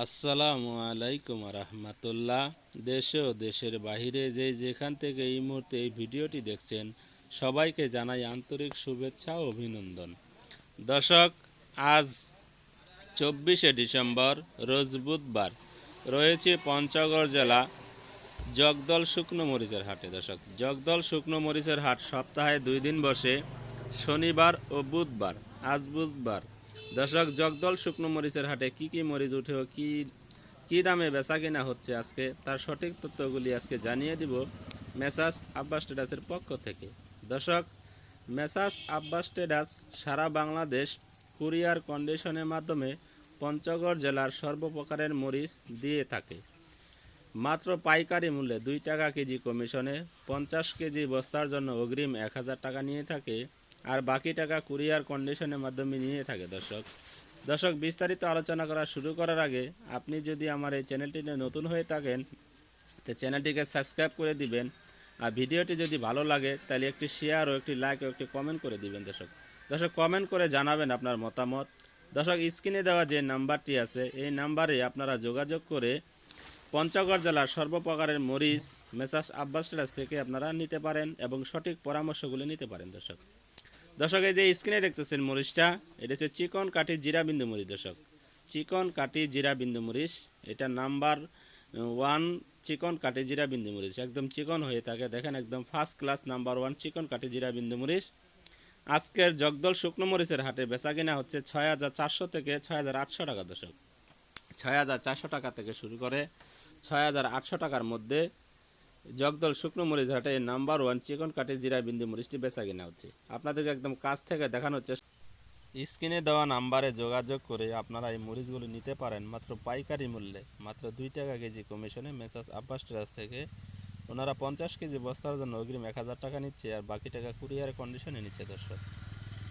আসসালামু আলাইকুম রহমতুল্লাহ। দেশে ও দেশের বাহিরে যে যেখান থেকে এই মুহূর্তে এই ভিডিওটি দেখছেন, সবাইকে জানাই আন্তরিক শুভেচ্ছা ও অভিনন্দন। দর্শক, আজ চব্বিশে ডিসেম্বর, রোজ বুধবার। রয়েছে পঞ্চগড় জেলা জগদল শুকনো মরিচের হাটে। দর্শক, জগদল শুকনো মরিচের হাট সপ্তাহে দুই দিন বসে, শনিবার ও বুধবার। আজ বুধবার দর্শক, জগদল শুকনো মরিচের হাটে কি কি মরিচ উঠে কি কি দামে বেচা কিনা হচ্ছে আজকে? তার সঠিক তথ্যগুলি আজকে জানিয়ে দিব মেসাস আব্বাস ট্রেডার্সের পক্ষ থেকে। দর্শক, মেসাস আব্বাস ট্রেডার্স সারা বাংলাদেশ কুরিয়ার কন্ডিশনের মাধ্যমে পঞ্চগড় জেলার সর্বপ্রকারের মরিচ দিয়ে থাকে। মাত্র পাইকারি মূল্যে দুই টাকা কেজি কমিশনে পঞ্চাশ কেজি বস্তার জন্য অগ্রিম এক হাজার টাকা নিয়ে থাকে আর বাকি টাকা কুরিয়ার কন্ডিশনের মাধ্যমে নিয়ে থাকে, দর্শক। দর্শক, বিস্তারিত আলোচনা করা শুরু করার আগে আপনি যদি আমার এই চ্যানেলটিতে নতুন হয়ে থাকেন, তো চ্যানেলটিকে সাবস্ক্রাইব করে দিবেন। আর ভিডিওটি যদি ভালো লাগে, তাহলে একটি শেয়ার ও একটি লাইক ও একটি কমেন্ট করে দিবেন, দর্শক। দর্শক কমেন্ট করে জানাবেন আপনার মতামত। দর্শক স্ক্রিনে দেওয়া যে নাম্বারটি আছে, এই নাম্বারে আপনারা যোগাযোগ করে পঞ্চগড় জেলার সর্বপ্রকারের মরিচ মেসাস আব্বাস থেকে আপনারা নিতে পারেন এবং সঠিক পরামর্শগুলি নিতে পারেন, দর্শক। দর্শক, এই যে স্ক্রিনে দেখতেছেন মরিচটা, এটা হচ্ছে চিকন কাঠি জিরা বিন্দু মরিচ, দর্শক। চিকন কাঠি জিরা বিন্দু মরিচ, এটা নাম্বার ওয়ান চিকন কাঠি জিরা বিন্দু মরিচ, একদম চিকন হয়ে থাকে। দেখেন, একদম ফার্স্ট ক্লাস নাম্বার ওয়ান চিকন কাঠি জিরা বিন্দু মরিচ। আজকের জগদল শুকনো মরিচের হাটে বেচা কিনা হচ্ছে ছয় হাজার চারশো থেকে ছয় হাজার আটশো টাকা, দর্শক। ছয় হাজার চারশো টাকা থেকে শুরু করে ছয় হাজার আটশো টাকার মধ্যে জগদল শুকনো মরিচ হাটে নাম্বার ওয়ান চিকন কাঠি জিরা বিন্দু মরিচটি বেচা কিনা হচ্ছে। আপনাদেরকে একদম কাছ থেকে দেখানো হচ্ছে স্ক্রিনে দেওয়া নাম্বারে যোগাযোগ করে আপনারা এই মরিচগুলো নিতে পারেন মাত্র পাইকারি মূল্যে, মাত্র দুই টাকা কেজি কমিশনে মেসাস আব্বাস ট্রাস থেকে। ওনারা পঞ্চাশ কেজি বস্তার জন্য অগ্রিম এক হাজার টাকা নিচ্ছে আর বাকি টাকা কুরিয়ার কন্ডিশনে নিচ্ছে দর্শক।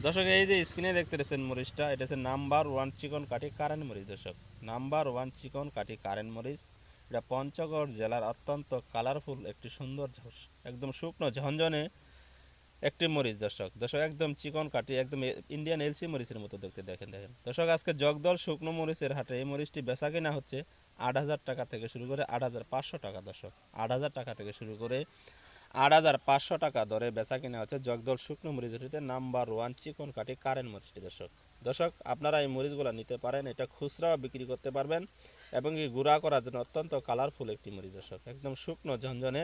দর্শক, এই যে স্ক্রিনে দেখতে পাচ্ছেন মরিচটা, এটা হচ্ছে নাম্বার ওয়ান চিকন কাঠি কারেন্ট মরিচ দর্শক। নাম্বার ওয়ান চিকন কাঠি কারেন্ট মরিচ। এটা পঞ্চগড় জেলার অত্যন্ত কালারফুল একটি সুন্দর একদম শুকনো ঝনঝনে একটি মরিচ, দর্শক। দর্শক, একদম চিকন কাটি একদম ইন্ডিয়ান এলসি মরিচের মতো দেখতে, দেখেন দেখেন। দর্শক, আজকে জগদল শুকনো মরিচের হাটে এই মরিচটি বেচা কিনা হচ্ছে আট হাজার টাকা থেকে শুরু করে আট হাজার পাঁচশো টাকা, দর্শক। আট হাজার টাকা থেকে শুরু করে আট হাজার পাঁচশো টাকা দরে বেচা কিনা হচ্ছে জগদল শুকনো মরিচটিতে নাম্বার ওয়ান চিকন কাটি কারেন্ট মরিচটি, দর্শক। দর্শক, আপনারা এই মরিচগুলো নিতে পারেন, এটা খুচরাও বিক্রি করতে পারবেন এবং এই গুঁড়া করার জন্য অত্যন্ত কালারফুল একটি মরিচ দর্শক। একদম শুকনো, ঝনঝনে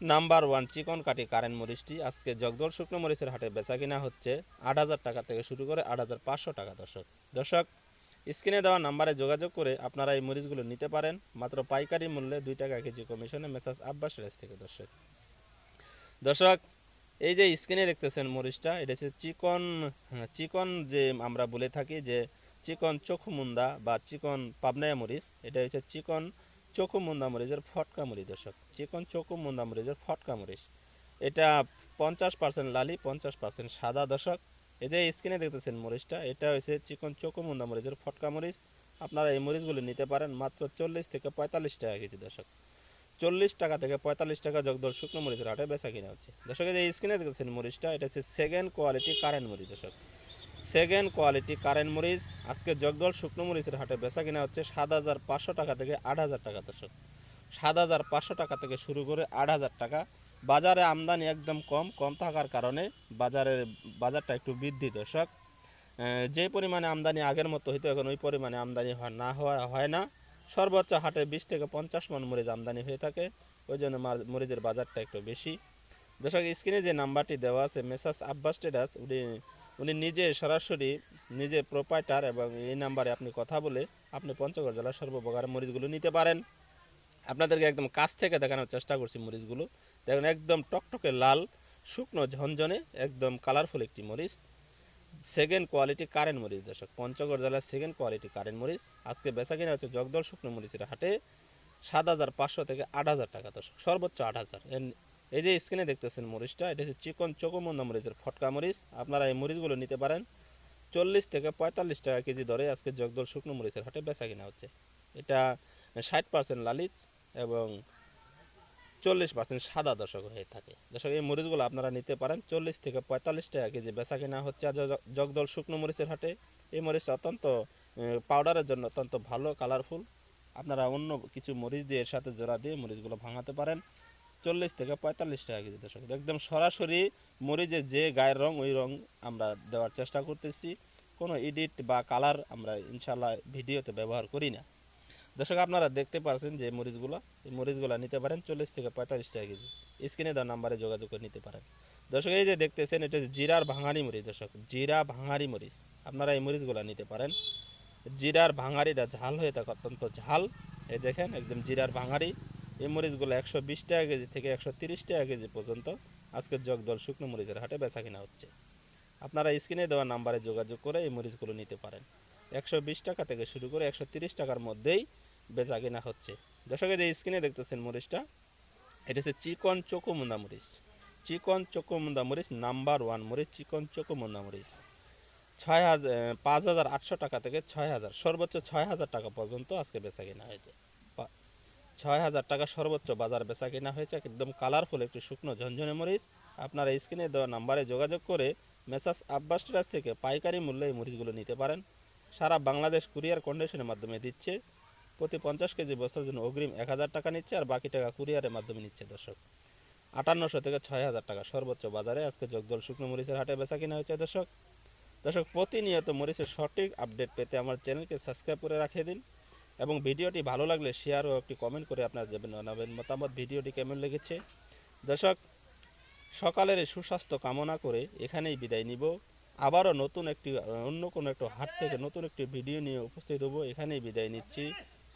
নাম্বার ওয়ান চিকন কাটি কারেন্ট মরিচটি আজকে জগদল শুকনো মরিচের হাটে বেচা কিনা হচ্ছে আট হাজার টাকা থেকে শুরু করে আট হাজার পাঁচশো টাকা দর্শক। দর্শক, স্ক্রিনে দেওয়া নাম্বারে যোগাযোগ করে আপনারা এই মরিচগুলো নিতে পারেন, মাত্র পাইকারি মূল্যে দুই টাকা কেজি কমিশনে মেসাজ আব্বাস রেস থেকে দর্শক। দর্শক এই যে স্ক্রিনে দেখতেছেন মরিচটা এটা হচ্ছে চিকন হ্যাঁ, চিকন যে আমরা বলে থাকি যে চিকন চোখুমুন্দা বা চিকন পাবনায়া মরিচ এটা হচ্ছে চিকন চোখুমুন্দা মরিচের ফটকা মরিচ দর্শক চিকন চোখুমুন্দা মরিচের ফটকা মরিচ। এটা পঞ্চাশ পার্সেন্ট লালি পঞ্চাশ পার্সেন্ট সাদা দর্শক। এই যে স্ক্রিনে দেখতেছেন মরিচটা এটা হচ্ছে চিকন চোখুমুন্দা মরিচের ফটকা মরিচ। আপনারা এই মরিচগুলো নিতে পারেন মাত্র চল্লিশ থেকে পঁয়তাল্লিশ টাকা কেজি দর্শক। চল্লিশ টাকা থেকে পঁয়তাল্লিশ টাকা জগদল শুকনো মরিচের হাটে বেচা কিনা হচ্ছে। দর্শক যে স্ক্রিনে দেখতেছেন মরিচটা, এটা হচ্ছে সেকেন্ড কোয়ালিটি কারেন্ট মরিচ, দর্শক। সেকেন্ড কোয়ালিটি কারেন্ট মরিচ, আজকে জগদল শুকনো মরিচের হাটে বেচা কিনা হচ্ছে সাত হাজার পাঁচশো টাকা থেকে আট হাজার টাকা, দর্শক। সাত হাজার পাঁচশো টাকা থেকে শুরু করে আট হাজার টাকা। বাজারে আমদানি একদম কম কম থাকার কারণে বাজারের বাজারটা একটু বৃদ্ধি, দর্শক। যে পরিমাণে আমদানি আগের মতো হইতো, এখন ওই পরিমাণে আমদানি না হওয়া হয় না। সর্বোচ্চ হাটে বিশ থেকে পঞ্চাশ মন মরিচ আমদানি হয়ে থাকে। ওই জন্য মার- মরিচের বাজারটা একটু বেশি। দর্শক, স্ক্রিনে যে নাম্বারটি দেওয়া আছে মেসাস আব্বাস টেডাস উনি উনি নিজে সরাসরি নিজে প্রোপাইটার এবং এই নাম্বারে আপনি কথা বলে আপনি পঞ্চগড় জেলার সর্বপ্রকার মরিচগুলো নিতে পারেন। আপনাদেরকে একদম কাছ থেকে দেখানোর চেষ্টা করছি মরিচগুলো দেখুন, একদম টকটকে লাল, শুকনো, ঝনঝনে, একদম কালারফুল একটি মরিচ সেকেন্ড কোয়ালিটি কারেন্ট মরিচ, দর্শক। পঞ্চগড় জেলার সেকেন্ড কোয়ালিটি কারেন্ট মরিচ। আজকে বেচা কিনা হচ্ছে জগদল শুকনো মরিচের হাটে সাত হাজার পাঁচশো থেকে আট হাজার টাকা, দর্শক। সর্বোচ্চ আট হাজার। এই যে স্ক্রিনে দেখতেছেন মরিচটা, এটা হচ্ছে চিকন চকমন্দা মরিচের ফটকা মরিচ। আপনারা এই মরিচগুলো নিতে পারেন। চল্লিশ থেকে পঁয়তাল্লিশ টাকা কেজি দরে আজকে জগদল শুকনো মরিচের হাটে বেচা কিনা হচ্ছে। এটা ষাট পার্সেন্ট লালিত এবং চল্লিশ পার্সেন্ট সাদা দর্শক হয়ে থাকে। দর্শক, এই মরিচগুলো আপনারা নিতে পারেন। চল্লিশ থেকে পঁয়তাল্লিশ টাকা কেজি বেচা কিনা হচ্ছে আজ জগদল শুকনো মরিচের হাটে। এই মরিচটা অত্যন্ত পাউডারের জন্য অত্যন্ত ভালো কালারফুল আপনারা অন্য কিছু মরিচ দিয়ে এর সাথে জোড়া দিয়ে মরিচগুলো ভাঙাতে পারেন। চল্লিশ থেকে পঁয়তাল্লিশ টাকা কেজি দর্শক। একদম সরাসরি মরিচের যে গায়ের রং, ওই রং আমরা দেওয়ার চেষ্টা করতেছি। কোনো এডিট বা কালার আমরা ইনশাল্লাহ ভিডিওতে ব্যবহার করি না। দর্শক, আপনারা দেখতে পাচ্ছেন যে মরিচগুলো, এই মরিচগুলো নিতে পারেন চল্লিশ থেকে পঁয়তাল্লিশ টাকা কেজি। স্ক্রিনে দেওয়া নাম্বারে যোগাযোগ করে নিতে পারেন। দর্শক, এই যে দেখতেছেন, এটা জিরার ভাঙারি মরিচ দর্শক। জিরা ভাঙারি মরিচ। আপনারা এই মরিচগুলো নিতে পারেন। জিরার ভাঙারিটা ঝাল হয়ে থাকে, অত্যন্ত ঝাল। এই দেখেন, একদম জিরার ভাঙারি। এই মরিচগুলো একশো বিশ টাকা কেজি থেকে একশো তিরিশ টাকা কেজি পর্যন্ত আজকে জগদল শুকনো মরিচের হাটে বেচা কিনা হচ্ছে। আপনারা স্ক্রিনে দেওয়া নাম্বারে যোগাযোগ করে এই মরিচগুলো নিতে পারেন। একশো বিশ টাকা থেকে শুরু করে একশো টাকার মধ্যেই বেচা কেনা হচ্ছে। দর্শক, এই যে স্ক্রিনে দেখতেছেন মরিচটা, এটা হচ্ছে চিকন চোকোমুন্দা মরিচ। চিকন চোকোমুন্দা মরিচ, নাম্বার ওয়ান মরিচ, চিকন চোকোমুন্দা মরিচ। ছয় হাজার পাঁচ হাজার আটশো টাকা থেকে ছয় হাজার, সর্বোচ্চ ছয় হাজার টাকা পর্যন্ত আজকে বেচা কেনা হয়েছে ছয় হাজার টাকা সর্বোচ্চ বাজার বেচা কেনা হয়েছে, একদম কালারফুল একটি শুকনো ঝনঝনে মরিচ। আপনারা স্ক্রিনে দেওয়া নাম্বারে যোগাযোগ করে মেসাস আব্বাস ট্রাস থেকে পাইকারি মূল্যে এই মরিচগুলো নিতে পারেন। সারা বাংলাদেশ কুরিয়ার কন্ডিশনের মাধ্যমে দিচ্ছে। প্রতি পঞ্চাশ কেজি বছরের জন্য অগ্রিম এক হাজার টাকা নিচ্ছে আর বাকি টাকা কুরিয়ারের মাধ্যমে নিচ্ছে দর্শক। আটান্নশো থেকে ছয় হাজার টাকা সর্বোচ্চ বাজারে আজকে জগদল শুকনো মরিচের হাটে বেচা কিনা হয়েছে দর্শক। দর্শক, প্রতিনিয়ত মরিচের সঠিক আপডেট পেতে আমার চ্যানেলকে সাবস্ক্রাইব করে রাখিয়ে দিন এবং ভিডিওটি ভালো লাগলে শেয়ার ও একটি কমেন্ট করে আপনার জানাবেন মতামত ভিডিওটি কেমন লেগেছে। দর্শক, সকালের সুস্বাস্থ্য কামনা করে এখানেই বিদায় নিব। আবারও নতুন একটি, অন্য কোনো একটা হাট থেকে নতুন একটি ভিডিও নিয়ে উপস্থিত হব, এখানেই বিদায় নিচ্ছি।